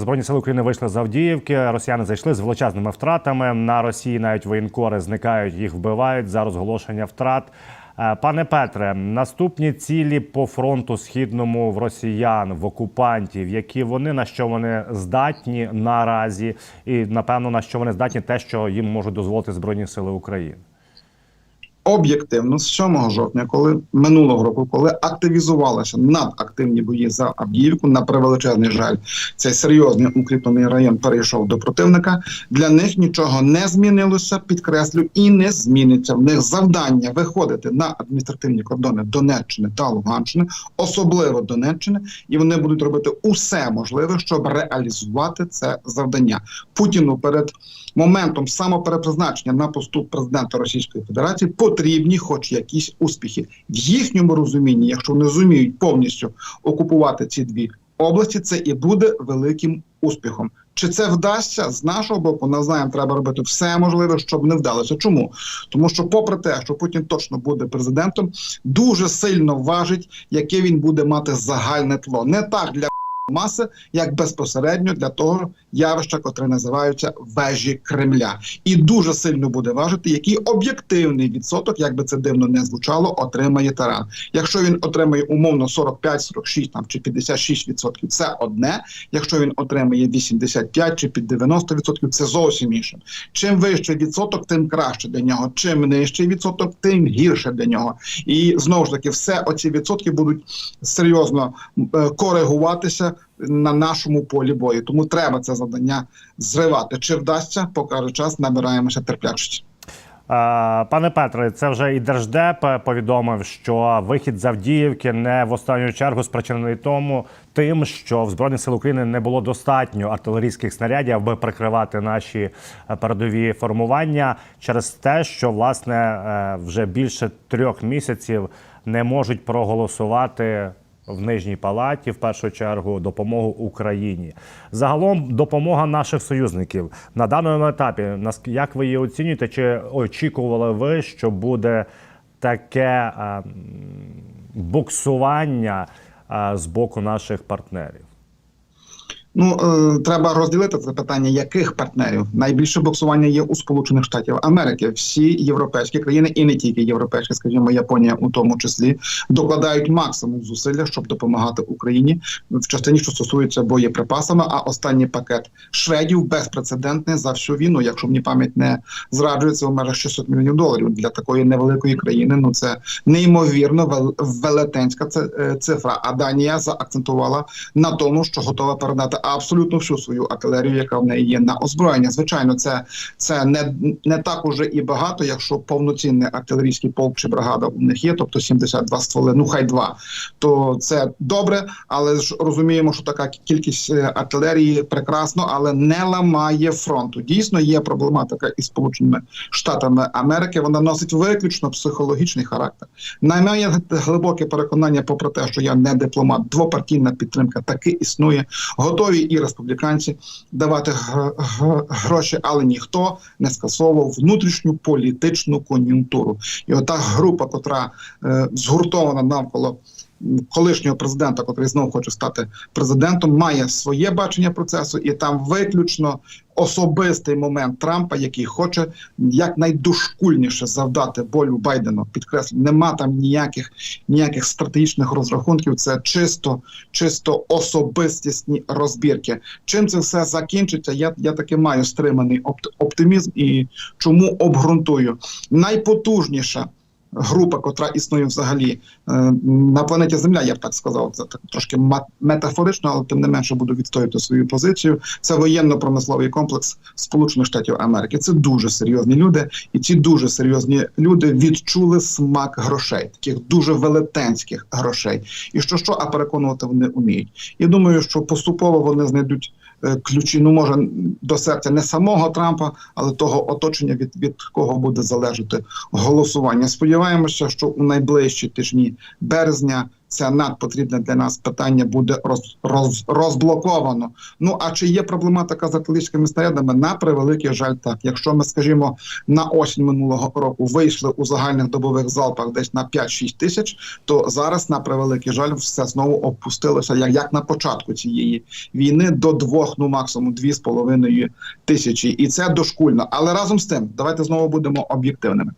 Збройні сили України вийшли з Авдіївки. Росіяни зайшли з величезними втратами. На Росії навіть воєнкори зникають, їх вбивають за розголошення втрат. Е, Пане Петре, наступні цілі по фронту східному в росіян, в окупантів, які вони на що вони здатні наразі, і напевно на що вони здатні, те, що їм можуть дозволити збройні сили України. Об'єктивно з 7 жовтня, коли минулого року, коли активізувалися надактивні бої за Авдіївку, на превеличезний жаль, цей серйозний укріплений район перейшов до противника. Для них нічого не змінилося, підкреслю, і не зміниться. В них завдання виходити на адміністративні кордони Донеччини та Луганщини, особливо Донеччини, і вони будуть робити усе можливе, щоб реалізувати це завдання. Путіну перед моментом самоперепризначення на посту президента Російської Федерації потрібні, хоч якісь успіхи в їхньому розумінні, якщо вони зуміють повністю окупувати ці дві області, це і буде великим успіхом. Чи це вдасться з нашого боку? Ми знаємо, треба робити все можливе, щоб не вдалося. Чому? Тому що, попри те, що Путін точно буде президентом, дуже сильно важить, яке він буде мати загальне тло. Не так для маси, як безпосередньо для того явища, котре називаються вежі Кремля, і дуже сильно буде важити, який об'єктивний відсоток, як би це дивно не звучало, отримає таран. Якщо він отримає умовно 45, 46 там чи 56 відсотків, це одне. Якщо він отримає 85 чи під 90 відсотків, це зовсім інше. Чим вищий відсоток, тим краще для нього. Чим нижчий відсоток, тим гірше для нього. І знову ж таки, все оці відсотки будуть серйозно е, коригуватися на нашому полі бою. Тому треба це завдання зривати. Чи вдасться, покаже час, набираємося терплячості. Пане Петре, це вже і держдеп повідомив, що вихід з Авдіївки не в останню чергу спричинений тому, тим, що в збройних сил України не було достатньо артилерійських снарядів, аби прикривати наші е, передові формування, через те, що власне е, вже більше трьох місяців не можуть проголосувати. В нижній палаті в першу чергу допомогу Україні. Загалом допомога наших союзників на даному етапі. Як ви її оцінюєте? Чи очікували ви, що буде таке е, буксування е, з боку наших партнерів? Ну е, треба розділити це питання, яких партнерів найбільше боксування є у Сполучених Штатів Америки. Всі європейські країни, і не тільки європейські, скажімо, Японія у тому числі, докладають максимум зусилля, щоб допомагати Україні в частині, що стосується боєприпасами. А останній пакет шведів безпрецедентний за всю війну. Якщо мені пам'ять не зраджується у межах 600 мільйонів доларів для такої невеликої країни. Ну це неймовірно вел- велетенська е, цифра. А Данія заакцентувала на тому, що готова передати абсолютно всю свою артилерію, яка в неї є на озброєння. Звичайно, це, це не, не так уже і багато, якщо повноцінний артилерійський полк чи бригада у них є, тобто 72 стволи, ну хай два, то це добре, але ж розуміємо, що така кількість е, артилерії прекрасно, але не ламає фронту. Дійсно, є проблематика із Сполученими Штатами Америки. Вона носить виключно психологічний характер. На моє глибоке переконання, попри те, що я не дипломат, двопартійна підтримка таки існує. Готові і республіканці давати гроші, але ніхто не скасовував внутрішню політичну кон'юнктуру. І ота група, котра е, згуртована навколо колишнього президента, котрий знову хоче стати президентом, має своє бачення процесу, і там виключно особистий момент Трампа, який хоче якнайдушкульніше завдати болю Байдену. Підкреслю, нема там ніяких ніяких стратегічних розрахунків. Це чисто, чисто особистісні розбірки. Чим це все закінчиться? Я, я таки маю стриманий опт- оптимізм і чому обґрунтую найпотужніша. Група, котра існує взагалі е, на планеті Земля, я б так сказав, це так трошки метафорично, але тим не менше буду відстоювати свою позицію. Це воєнно-промисловий комплекс Сполучених Штатів Америки. Це дуже серйозні люди, і ці дуже серйозні люди відчули смак грошей, таких дуже велетенських грошей. І що що, а переконувати вони вміють. Я думаю, що поступово вони знайдуть ключі. Ну може до серця не самого Трампа, але того оточення, від, від кого буде залежати голосування. Сподіваємося, що у найближчі тижні березня. Це надпотрібне для нас питання буде роз, роз, розблоковано. Ну а чи є проблематика з артилерійськими снарядами? На превеликий жаль, так. Якщо ми скажімо на осінь минулого року вийшли у загальних добових залпах десь на 5-6 тисяч, то зараз на превеликий жаль все знову опустилося як, як на початку цієї війни до двох, ну максимум дві з половиною тисячі, і це дошкульно. Але разом з тим, давайте знову будемо об'єктивними.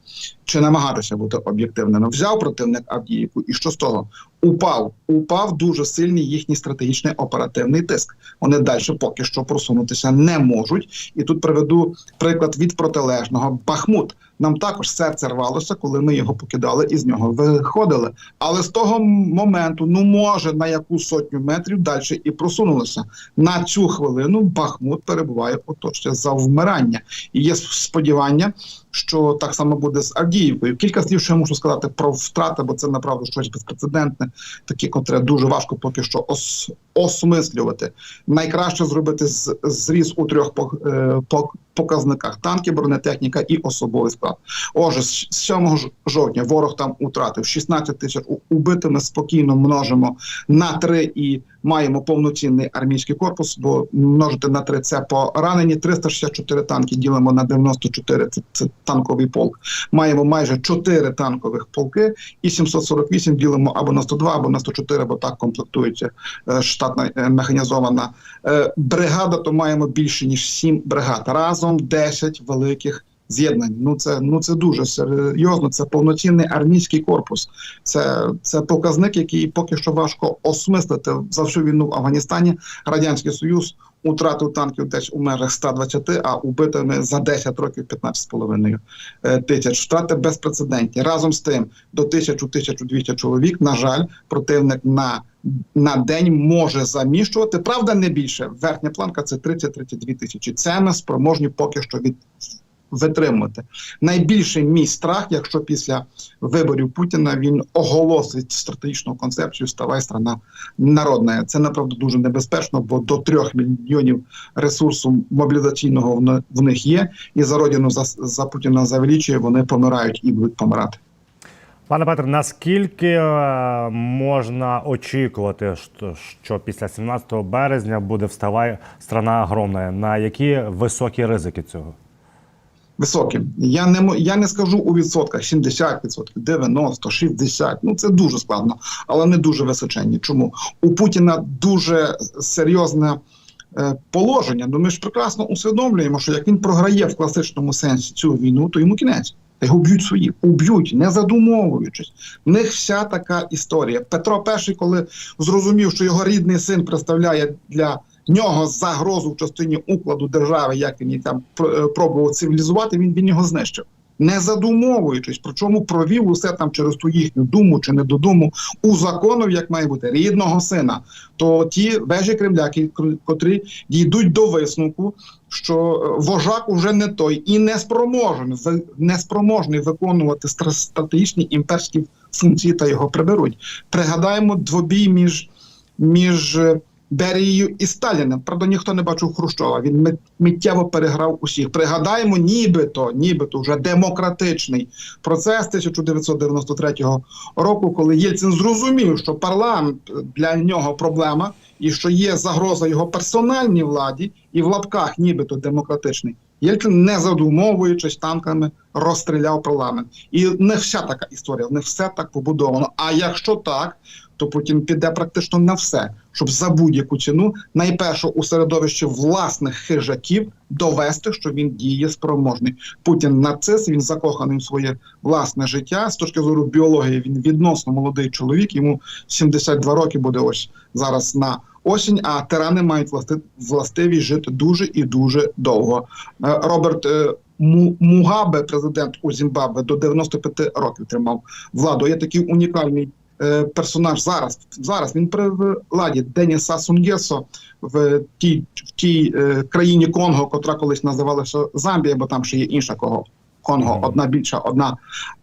Чи намагатися бути об'єктивними? Взяв противник Авдіївку, і що з того? Упав, упав дуже сильний їхній стратегічний оперативний тиск. Вони далі поки що просунутися не можуть. І тут приведу приклад від протилежного Бахмут. Нам також серце рвалося, коли ми його покидали і з нього виходили. Але з того моменту, ну може на яку сотню метрів далі і просунулося. На цю хвилину Бахмут перебуває у точці завмирання. І є сподівання, що так само буде з Авдіївкою. Кілька слів, що я можу сказати про втрати, бо це направду щось безпрецедентне, таке, котре дуже важко поки що ос осмислювати. Найкраще зробити з зріз у трьох по, е, по, показниках: танки, бронетехніка і особовий склад. Отже, з 7 жовтня ворог там утратив 16 тисяч убитими. Спокійно множимо на 3 і маємо повноцінний армійський корпус, бо множити на 3 – це поранені. 364 танки ділимо на 94 – це, це танковий полк. Маємо майже 4 танкових полки і 748 ділимо або на 102, або на 104, бо так комплектується е, штатна е, механізована е, бригада, то маємо більше ніж 7 бригад. Разом 10 великих з'єднань. Ну це ну це дуже серйозно. Це повноцінний армійський корпус. Це, це показник, який поки що важко осмислити за всю війну в Афганістані. Радянський Союз утратив танків десь у межах 120, а убитими за 10 років 15,5 е, тисяч. Втрати безпрецедентні. Разом з тим до 1000-1200 чоловік. На жаль, противник на на день може заміщувати. Правда, не більше. Верхня планка це 30-32 тисячі. Це ми спроможні поки що від витримувати. Найбільший мій страх, якщо після виборів Путіна він оголосить стратегічну концепцію Ставай страна народна. Це направду дуже небезпечно, бо до трьох мільйонів ресурсу мобілізаційного в них є, і за родину за, за Путіна завеличує, вони помирають і будуть помирати. Пане Петре, наскільки е, можна очікувати, що після 17 березня буде вставай страна огромна? На які високі ризики цього? Високі. Я не я не скажу у відсотках 70%, 90%, 60%. Ну це дуже складно, але не дуже височенні. Чому у Путіна дуже серйозне е, положення? Ну ми ж прекрасно усвідомлюємо, що як він програє в класичному сенсі цю війну, то йому кінець. Та Його б'ють свої, уб'ють, не задумовуючись. В них вся така історія. Петро І, коли зрозумів, що його рідний син представляє для нього загрозу в частині укладу держави, як він там е, пробував цивілізувати, він, він його знищив. Не задумовуючись, причому провів усе там через ту їхню думу чи не додуму, узаконив, як має бути рідного сина. То ті вежі кремляки, котрі дійдуть до висновку, що е, вожак уже не той і не спроможний, не спроможний виконувати стра- стратегічні імперські функції та його приберуть. Пригадаємо двобій між, між е, Берією і Сталіним. Правда, ніхто не бачив Хрущова. Він миттєво переграв усіх. Пригадаємо, нібито, нібито вже демократичний процес 1993 року, коли Єльцин зрозумів, що парламент для нього проблема, і що є загроза його персональній владі, і в лапках, нібито демократичний. Єльцин, не задумовуючись танками, розстріляв парламент. І не вся така історія, не все так побудовано. А якщо так, то Путін піде практично на все, щоб за будь-яку ціну, найперше у середовищі власних хижаків, довести, що він діє спроможний. Путін нацист, він закоханий в своє власне життя. З точки зору біології, він відносно молодий чоловік. Йому 72 роки буде ось зараз на осінь. А тирани мають власти, властивість жити дуже і дуже довго. Е, Роберт е, Му- Мугабе, президент у Зімбабве, до 95 років тримав владу. Є такий унікальний персонаж зараз. Зараз він при владі Деніса Сунгесо в тій, в тій е, країні Конго, котра колись називалася Замбія, бо там ще є інша кого Конго, одна більша, одна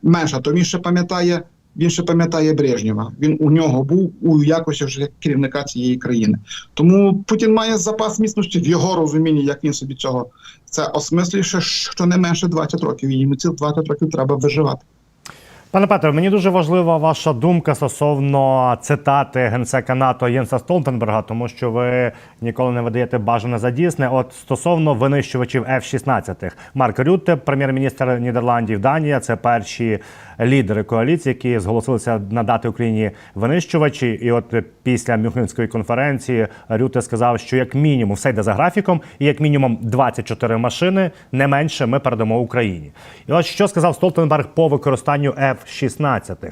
менша. То він ще пам'ятає. Він ще пам'ятає Брежнєва. Він у нього був у якості вже керівника цієї країни. Тому Путін має запас міцності в його розумінні, як він собі цього це осмислює, що- що не менше 20 років. Йому ці 20 років треба виживати. Пане Петре, мені дуже важлива ваша думка стосовно цитати генсека НАТО Єнса Столтенберга, тому що ви ніколи не видаєте бажане за дійсне. От стосовно винищувачів F-16. Марк Рютте, прем'єр-міністр Нідерландів, Данія, це перші лідери коаліції, які зголосилися надати Україні винищувачі. І от після Мюнхенської конференції Рютте сказав, що як мінімум все йде за графіком, і як мінімум 24 машини не менше ми передамо Україні. І от що сказав Столтенберг по використанню F-16.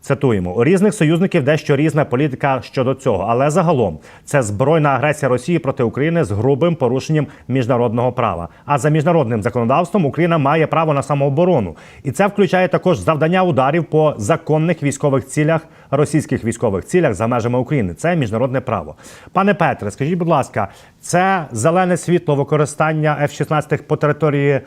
Цитуємо у різних союзників дещо різна політика щодо цього, але загалом це збройна агресія Росії проти України з грубим порушенням міжнародного права. А за міжнародним законодавством Україна має право на самооборону, і це включає також завдання ударів по законних військових цілях, російських військових цілях за межами України. Це міжнародне право. Пане Петре, скажіть, будь ласка, це зелене світло використання F-16 по території е,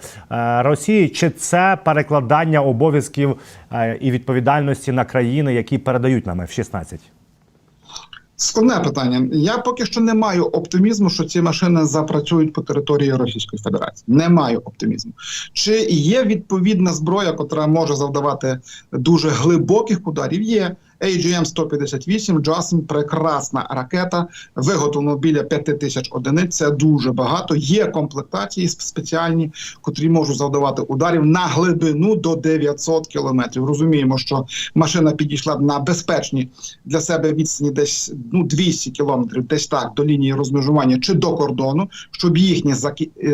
Росії, чи це перекладання обов'язків е, і відповідальності на країни, які передають нам F-16? Складне питання. Я поки що не маю оптимізму, що ці машини запрацюють по території Російської Федерації. Не маю оптимізму. Чи є відповідна зброя, котра може завдавати дуже глибоких ударів? Є. AGM-158 Джасен прекрасна ракета, виготовлено біля 5 тисяч одиниць. Це дуже багато. Є комплектації спеціальні, котрі можуть завдавати ударів на глибину до 900 кілометрів. Розуміємо, що машина підійшла на безпечні для себе відстані десь ну 200 кілометрів, десь так до лінії розмежування чи до кордону, щоб їхні е,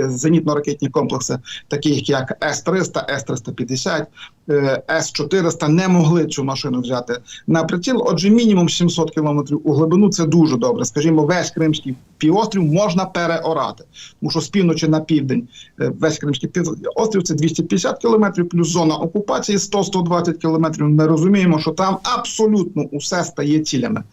зенітно-ракетні комплекси, таких як С-300, С-350, е, С-400, не могли цю машину взяти на приціл. Отже, мінімум 700 кілометрів у глибину це дуже добре. Скажімо, весь Кримський півострів можна переорати, тому що з півночі на південь е, весь Кримський півострів це 250 кілометрів, плюс зона окупації 100-120 кілометрів. Ми розуміємо, що там абсолютно усе стає цілями.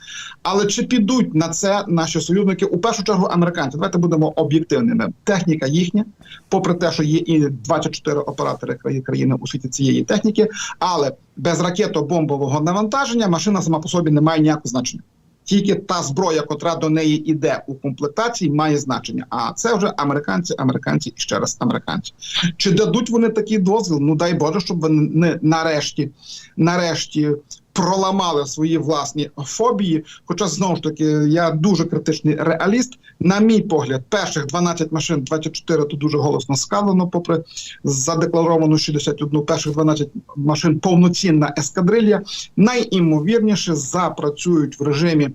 Але чи підуть на це наші союзники? У першу чергу американці. Давайте будемо об'єктивними. Техніка їхня, попри те, що є і 24 оператори краї- країни у світі цієї техніки, але без ракето-бомбового навантаження машина сама по собі не має ніякого значення. Тільки та зброя, котра до неї йде у комплектації, має значення. А це вже американці, американці і ще раз американці. Чи дадуть вони такий дозвіл? Ну дай Боже, щоб вони не нарешті, нарешті проламали свої власні фобії. Хоча знову ж таки я дуже критичний реаліст. На мій погляд, перших 12 машин, 24 тут дуже голосно сказано, попри задекларовану 61, перших 12 машин повноцінна ескадрилья. Найімовірніше запрацюють в режимі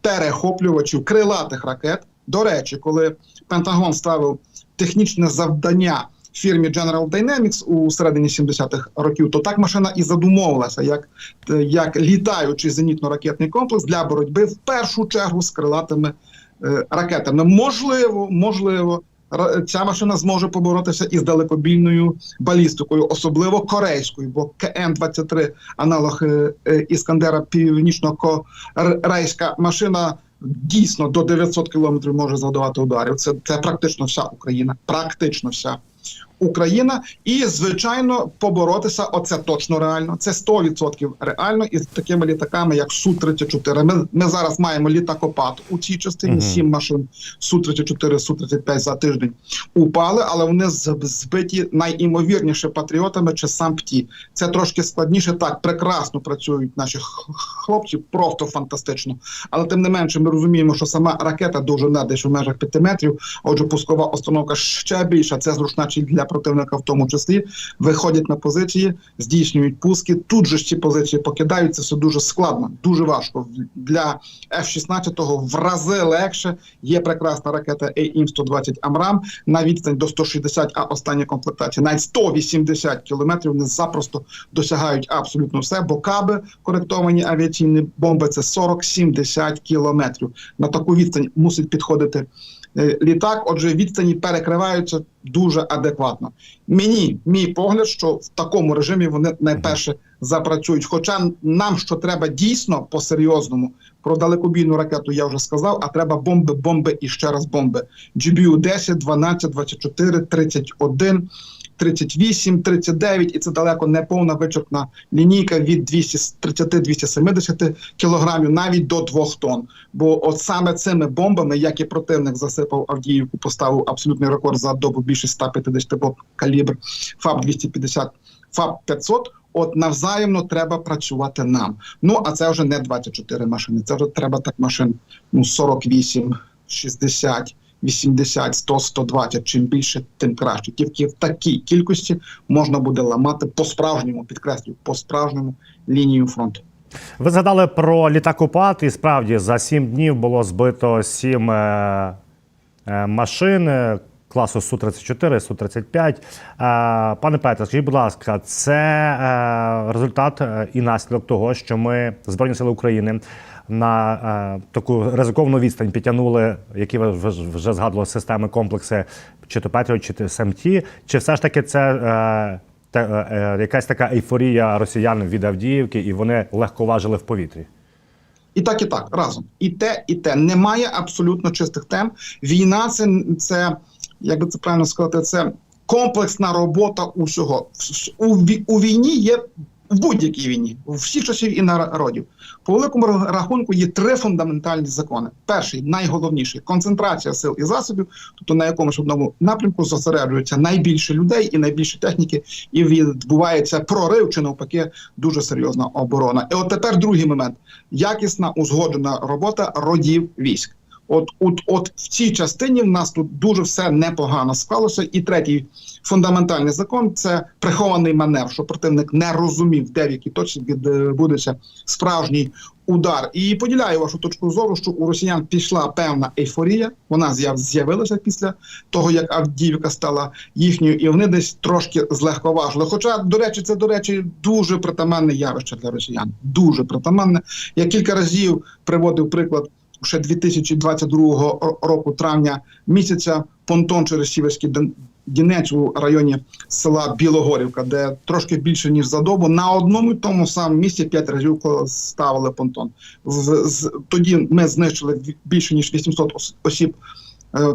перехоплювачів крилатих ракет. До речі, коли Пентагон ставив технічне завдання фірмі General Dynamics у середині 70-х років, то так машина і задумовилася як, як літаючий зенітно-ракетний комплекс для боротьби в першу чергу з крилатими е, ракетами. Можливо, можливо. Ця машина зможе поборотися із далекобійною балістикою, особливо корейською, бо КН-23, аналог е, е, Іскандера північно-корейська машина дійсно до 900 кілометрів може завдавати ударів. Це, це практично вся Україна. Практично вся Україна. І, звичайно, поборотися оце точно реально. Це 100% реально із такими літаками, як Су-34. Ми, ми зараз маємо літакопад у цій частині, Мгм. сім машин Су-34, Су-35 за тиждень упали, але вони збиті найімовірніше патріотами чи сам ПТІ. Це трошки складніше. Так, прекрасно працюють наші хлопці, просто фантастично. Але тим не менше, ми розуміємо, що сама ракета довжина десь у межах 5 метрів. Отже, пускова установка ще більша. Це зручна чи для противника, в тому числі виходять на позиції, здійснюють пуски. Тут же ж ці позиції покидають. Це все дуже складно, дуже важко для F-16 в рази легше. Є прекрасна ракета AIM-120 Амрам на відстань до 160, а остання комплектація навіть 180 кілометрів. Вони запросто досягають абсолютно все. Бо каби коректовані авіаційні бомби це 40-70 кілометрів. На таку відстань мусить підходити літак. Отже, відстані перекриваються дуже адекватно. Мені мій погляд, що в такому режимі вони найперше запрацюють. Хоча нам що треба дійсно по серйозному про далекобійну ракету, я вже сказав. А треба бомби, бомби і ще раз бомби. GBU 10, 12, 24, 31, 38, 39, і це далеко не повна вичерпна лінійка від 230-270 кілограмів, навіть до 2 тонн. Бо от саме цими бомбами, як і противник засипав Авдіївку, поставив абсолютний рекорд за добу більше 150 бомб калібр ФАБ 250 ФАБ 500 От навзаємно треба працювати нам. Ну а це вже не 24 машини. Це вже треба так машин ну 48, 60, 80, 100, 120. Чим більше, тим краще. Тільки в такій кількості можна буде ламати по справжньому, підкреслюю, по справжньому лінію фронту. Ви згадали про літакопад, і справді за сім днів було збито сім е, е, машин е, класу Су-34, Су-35. Е, пане Петре, скажіть, будь ласка, це е, результат е, і наслідок того, що ми Збройні Сили України на е, таку ризиковану відстань підтягнули, які ви вже, згадували, системи комплекси чи то Петріот, чи то СМТ, чи все ж таки це. Е, те, е, е, якась така ейфорія росіян від Авдіївки, і вони легко важили в повітрі. І так, і так, разом. І те, і те. Немає абсолютно чистих тем. Війна це, це як би це правильно сказати, це комплексна робота усього. У, у війні є в будь-якій війні, у всіх часів і народів. По великому рахунку є три фундаментальні закони. Перший, найголовніший концентрація сил і засобів, тобто на якомусь одному напрямку зосереджується найбільше людей і найбільше техніки, і відбувається прорив чи навпаки дуже серйозна оборона. І от тепер другий момент: якісна узгоджена робота родів військ. От, от, от в цій частині в нас тут дуже все непогано склалося. І третій фундаментальний закон це прихований маневр, що противник не розумів, де в якій точці відбудеться справжній удар. І поділяю вашу точку зору, що у росіян пішла певна ейфорія. Вона з'явилася після того, як Авдіївка стала їхньою, і вони десь трошки злегковажили. Хоча, до речі, це до речі дуже притаманне явище для росіян. Дуже притаманне. Я кілька разів приводив приклад ще 2022 року, травня місяця, понтон через Сіверський Дінець у районі села Білогорівка, де трошки більше ніж за добу, на одному й тому самому місці п'ять разів ставили понтон. Тоді ми знищили більше ніж 800 ос- осіб е,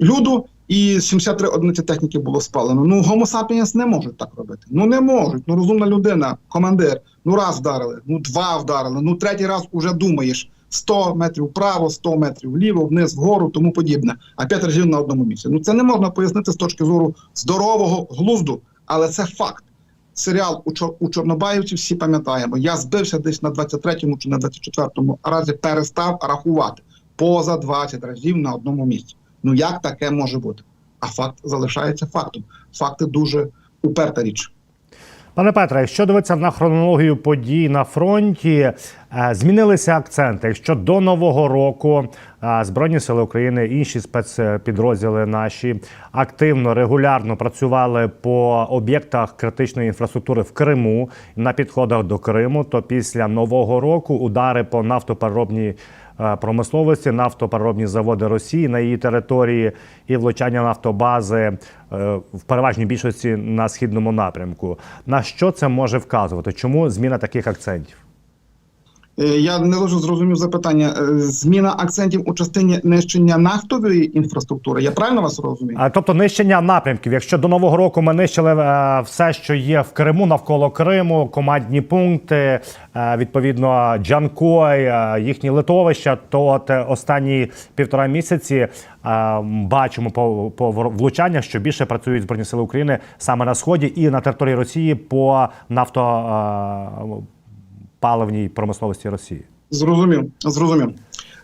люду. І 73 одиниці техніки було спалено. Ну, сапіенс не можуть так робити. Ну не можуть. Ну розумна людина, командир. Ну раз вдарили, ну два вдарили. Ну третій раз уже думаєш 100 метрів вправо, 100 метрів вліво, вниз, вгору, тому подібне. А п'ять разів на одному місці. Ну це не можна пояснити з точки зору здорового глузду, але це факт. Серіал у, Чор- у Чорнобаївці всі пам'ятаємо. Я збився десь на 23-му чи на 24-му разі перестав рахувати поза 20 разів на одному місці. Ну як таке може бути? А факт залишається фактом. Факти дуже уперта річ. Пане Петре, якщо дивитися на хронологію подій на фронті, е, змінилися акценти. Якщо до нового року е, Збройні сили України, інші спецпідрозділи наші активно регулярно працювали по об'єктах критичної інфраструктури в Криму на підходах до Криму, то після нового року удари по нафтопереробній промисловості, нафтопереробні заводи Росії на її території і влучання нафтобази е, в переважній більшості на східному напрямку. На що це може вказувати? Чому зміна таких акцентів? Е, Я не дуже зрозумів запитання. Е, Зміна акцентів у частині нищення нафтової інфраструктури. Я правильно вас розумію? Тобто нищення напрямків. Якщо до нового року ми нищили е, все, що є в Криму, навколо Криму, командні пункти, відповідно, Джанкой, їхні литовища, то от останні півтора місяці бачимо по, по влучаннях, що більше працюють збройні сили України саме на сході і на території Росії по нафтопаливній промисловості Росії. Зрозумів, зрозумів.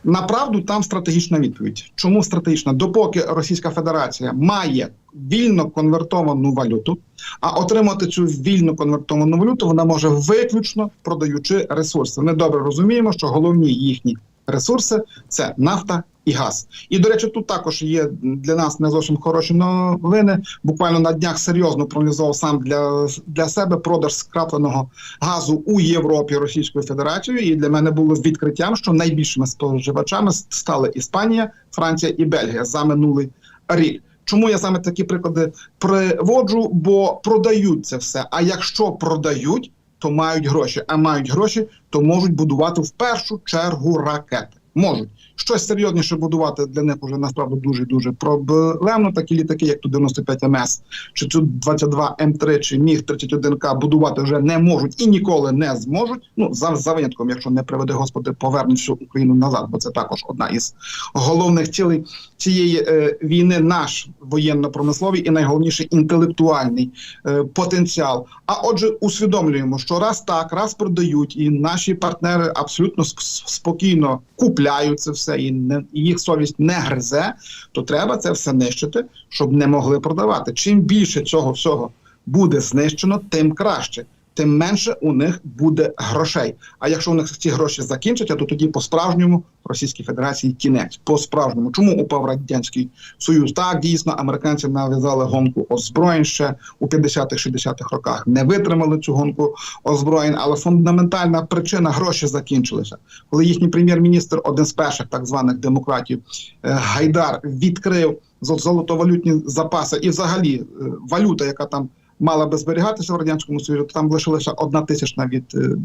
Направду там стратегічна відповідь. Чому стратегічна? Допоки Російська Федерація має вільно конвертовану валюту, а отримати цю вільно конвертовану валюту вона може виключно продаючи ресурси. Ми добре розуміємо, що головні їхні ресурси це нафта і газ. І до речі, тут також є для нас не зовсім хороші новини. Буквально на днях серйозно проаналізував сам для, для себе продаж скрапленого газу у Європі Російською Федерацією. І для мене було відкриттям, що найбільшими споживачами стали Іспанія, Франція і Бельгія за минулий рік. Чому я саме такі приклади приводжу? Бо продають це все. А якщо продають, то мають гроші. А мають гроші, то можуть будувати в першу чергу ракети. Можуть щось серйозніше будувати для них уже насправді дуже дуже проблемно. Такі літаки, як ту 95 МС, чи ту 22 М3, чи Міг 31 К будувати вже не можуть і ніколи не зможуть. Ну за, за винятком, якщо не приведе Господи, повернуть всю Україну назад, бо це також одна із головних цілей цієї е, війни. Наш воєнно-промисловий і найголовніше інтелектуальний е, потенціал. А отже, усвідомлюємо, що раз так, раз продають, і наші партнери абсолютно сп- спокійно купляють це все, і не і їх совість не гризе, то треба це все нищити, щоб не могли продавати. Чим більше цього всього буде знищено, тим краще. Тим менше у них буде грошей. А якщо у них ці гроші закінчаться, то тоді по справжньому Російській Федерації кінець. По справжньому, чому упав радянський союз? Так дійсно американці нав'язали гонку озброєнь ще у 50-х-60-х роках. Не витримали цю гонку озброєнь, але фундаментальна причина гроші закінчилися. Коли їхній прем'єр-міністр, один з перших так званих демократів, е, Гайдар, відкрив зо- золотовалютні запаси і взагалі е, валюта, яка там мала би зберігатися в радянському союзі, то там лишилася одна тисячна від. е,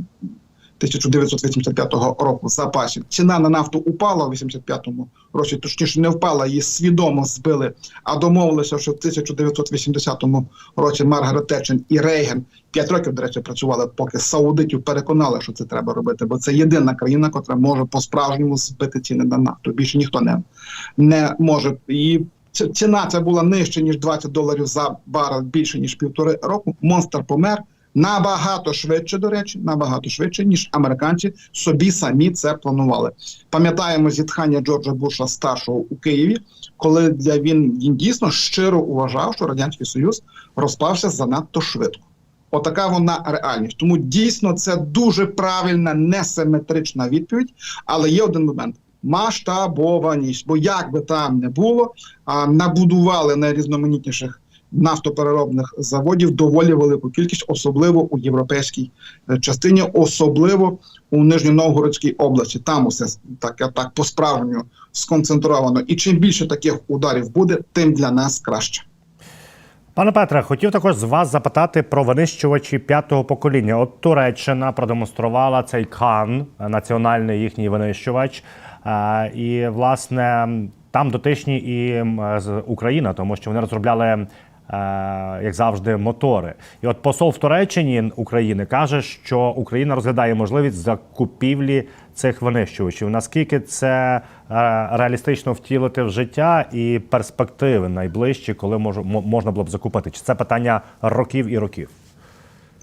1985 року запасів. Ціна на нафту упала у 85-му році, точніше не впала, її свідомо збили, а домовилися, що в 1980 році Маргарет Тетчер і Рейген 5 років, до речі, працювали, поки саудитів переконали, що це треба робити, бо це єдина країна, яка може по-справжньому збити ціни на нафту. Більше ніхто не, не може. Ц- ціна це була нижче, ніж 20 доларів за барель, більше, ніж півтори року. Монстр помер. Набагато швидше, до речі, набагато швидше, ніж американці собі самі це планували. Пам'ятаємо зітхання Джорджа Буша старшого у Києві, коли для він, він дійсно щиро вважав, що радянський союз розпався занадто швидко. Отака вона реальність. Тому дійсно це дуже правильна, несиметрична відповідь. Але є один момент: масштабованість. Бо як би там не було, а набудували найрізноманітніших нафтопереробних заводів доволі велику кількість, особливо у європейській е, частині, особливо у Нижньоновгородській області. Там усе так, так по-справжньому сконцентровано. І чим більше таких ударів буде, тим для нас краще. Пане Петре, хотів також з вас запитати про винищувачі п'ятого покоління. От Туреччина продемонструвала цей кан, національний їхній винищувач. І власне там дотичні і Україна, тому що вони розробляли. е, Як завжди, мотори, і от посол в Туреччині України каже, що Україна розглядає можливість закупівлі цих винищувачів. Наскільки це е, реалістично втілити в життя і перспективи найближчі, коли можна було б закупити? Чи це питання років і років?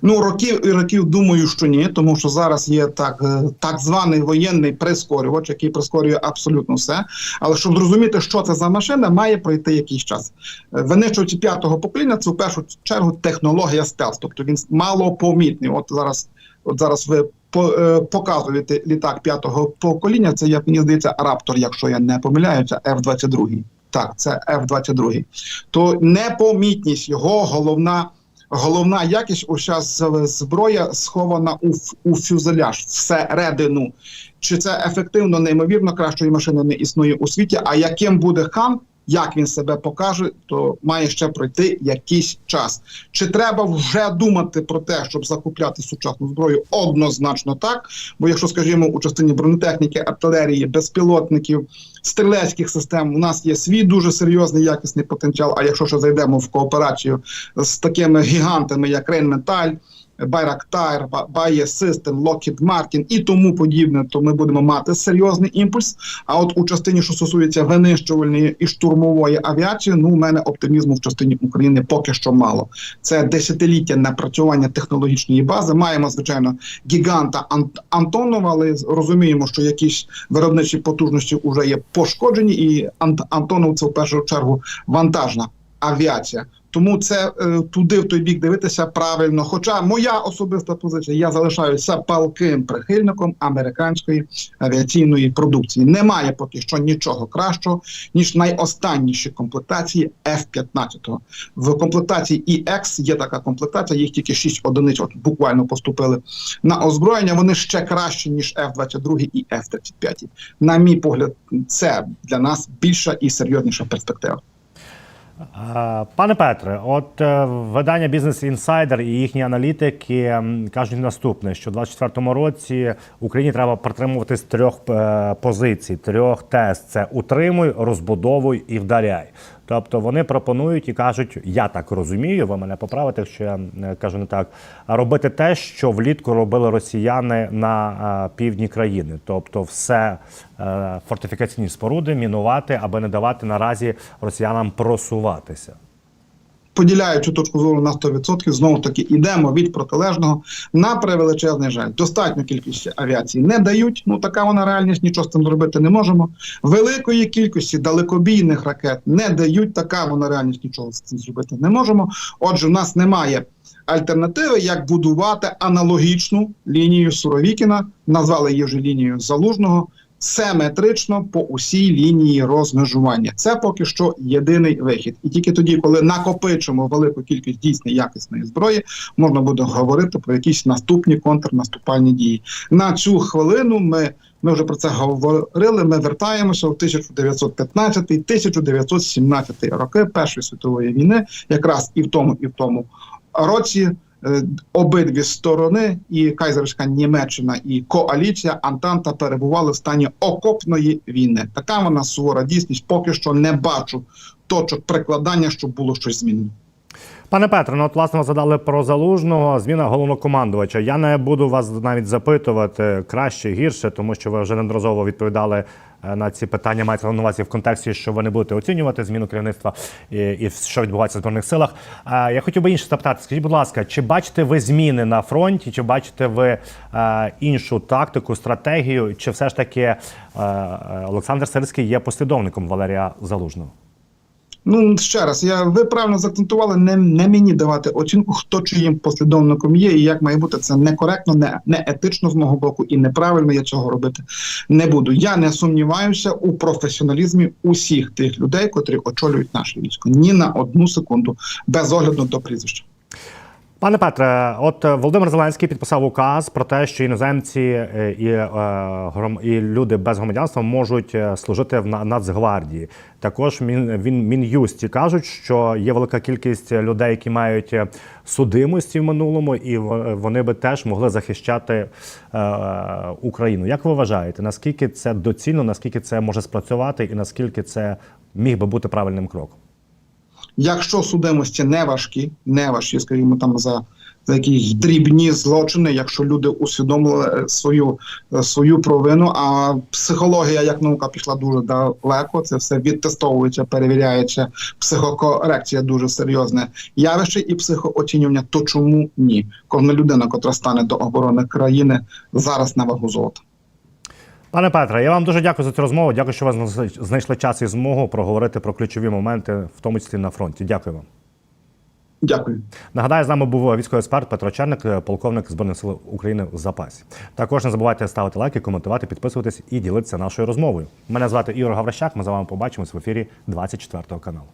Ну, років і років думаю, що ні, тому що зараз є так, е, так званий воєнний прискорювач, який прискорює абсолютно все. Але щоб зрозуміти, що це за машина, має пройти якийсь час. Е, Винищувачі п'ятого покоління це в першу чергу технологія стелс, тобто він малопомітний. От зараз, от зараз ви е, показуєте літак п'ятого покоління. Це як мені здається, Раптор, якщо я не помиляюся, F-22. Так, це F-22. То непомітність його головна. Головна якість уся з- зброя схована у, у фюзеляж всередину. Чи це ефективно, неймовірно, кращої машини не існує у світі. А яким буде хан, як він себе покаже, то має ще пройти якийсь час. Чи треба вже думати про те, щоб закупляти сучасну зброю? Однозначно так. Бо якщо, скажімо, у частині бронетехніки, артилерії, безпілотників, стрілецьких систем у нас є свій дуже серйозний якісний потенціал. А якщо ще зайдемо в кооперацію з такими гігантами, як Rheinmetall, Байрактар, Bayer System, Lockheed Martin і тому подібне, то ми будемо мати серйозний імпульс. А от у частині, що стосується винищувальної і штурмової авіації, ну у мене оптимізму в частині України поки що мало. Це десятиліття напрацювання технологічної бази. Маємо звичайно гіганта Ан- Антонова, але розуміємо, що якісь виробничі потужності вже є пошкоджені, і Ан- Антонов це в першу чергу вантажна авіація. Тому це е, туди в той бік дивитися правильно. Хоча моя особиста позиція, я залишаюся палким прихильником американської авіаційної продукції. Немає поки що нічого кращого ніж найостанніші комплектації F-15. В комплектації EX є така комплектація, їх тільки 6 одиниць. От буквально поступили на озброєння. Вони ще кращі ніж F-22 і F-35. На мій погляд, це для нас більша і серйозніша перспектива. Пане Петре, от е, видання Business Insider і їхні аналітики кажуть наступне: що в 2024 році Україні треба притримуватись трьох е, позицій, трьох тез: це утримуй, розбудовуй і вдаряй. Тобто вони пропонують і кажуть, я так розумію, ви мене поправите, якщо я е, кажу не так, робити те, що влітку робили росіяни на е, півдні країни, тобто все е, фортифікаційні споруди мінувати, аби не давати наразі росіянам просуватися. Поділяю цю точку зору на 100%, знову ж таки йдемо від протилежного на превеличезний жаль. Достатню кількість авіації не дають. Ну така вона реальність, нічого з цим зробити не можемо. Великої кількості далекобійних ракет не дають. Така вона реальність нічого з цим зробити не можемо. Отже, в нас немає. Альтернативи, як будувати аналогічну лінію Суровікіна, назвали її вже лінією залужного, симетрично по усій лінії розмежування. Це поки що єдиний вихід. І тільки тоді, коли накопичимо велику кількість дійсно якісної зброї, можна буде говорити про якісь наступні контрнаступальні дії. На цю хвилину ми. Ми вже про це говорили. Ми вертаємося в 1915-1917 роки Першої світової війни, якраз і в тому, і в тому році обидві сторони, і Кайзерська Німеччина, і коаліція Антанта перебували в стані окопної війни. Така вона сувора дійсність. Поки що не бачу точок прикладання, щоб було щось змінено. Пане Петре, ну от власне ви задали про залужного зміна головнокомандувача. Я не буду вас навіть запитувати краще, гірше, тому що ви вже неодноразово відповідали е, на ці питання. Мається на увазі в контексті, що ви не будете оцінювати зміну керівництва і, і що відбувається в збройних силах. Е, Я хотів би інше запитати. Скажіть, будь ласка, чи бачите ви зміни на фронті, чи бачите ви е, іншу тактику, стратегію, чи все ж таки е, Олександр Сирський є послідовником Валерія Залужного? Ну ще раз, я ви правильно закцентували, не, не мені давати оцінку, хто чиїм послідовником є і як має бути це некоректно, не, не етично з мого боку і неправильно. Я цього робити не буду. Я не сумніваюся у професіоналізмі усіх тих людей, котрі очолюють наше військо. Ні на одну секунду, без огляду до прізвища. Пане Петре, от Володимир Зеленський підписав указ про те, що іноземці е, і, е, і люди без громадянства можуть е, служити в Нацгвардії. Також він, він Мін'юсті кажуть, що є велика кількість людей, які мають судимості в минулому, і вони би теж могли захищати Україну. Як ви вважаєте, наскільки це доцільно, наскільки це може спрацювати, і наскільки це міг би бути правильним кроком? Якщо судимості не важкі, не важкі, скажімо, там за, за якісь дрібні злочини, якщо люди усвідомили е, свою, е, свою провину, а психологія як наука пішла дуже далеко, це все відтестовується, перевіряється. Психокорекція дуже серйозне явище і психооцінювання. То чому ні? Кожна людина, котра стане до оборони країни, зараз на вагу золота. Пане Петре, я вам дуже дякую за цю розмову. Дякую, що ви знайшли час і змогу проговорити про ключові моменти, в тому числі на фронті. Дякую вам. Дякую. Нагадаю, з нами був військовий експерт Петро Черник, полковник Збройних сил України в запасі. Також не забувайте ставити лайки, коментувати, підписуватись і ділитися нашою розмовою. Мене звати Ігор Гаврищак. Ми з вами побачимось в ефірі 24 каналу.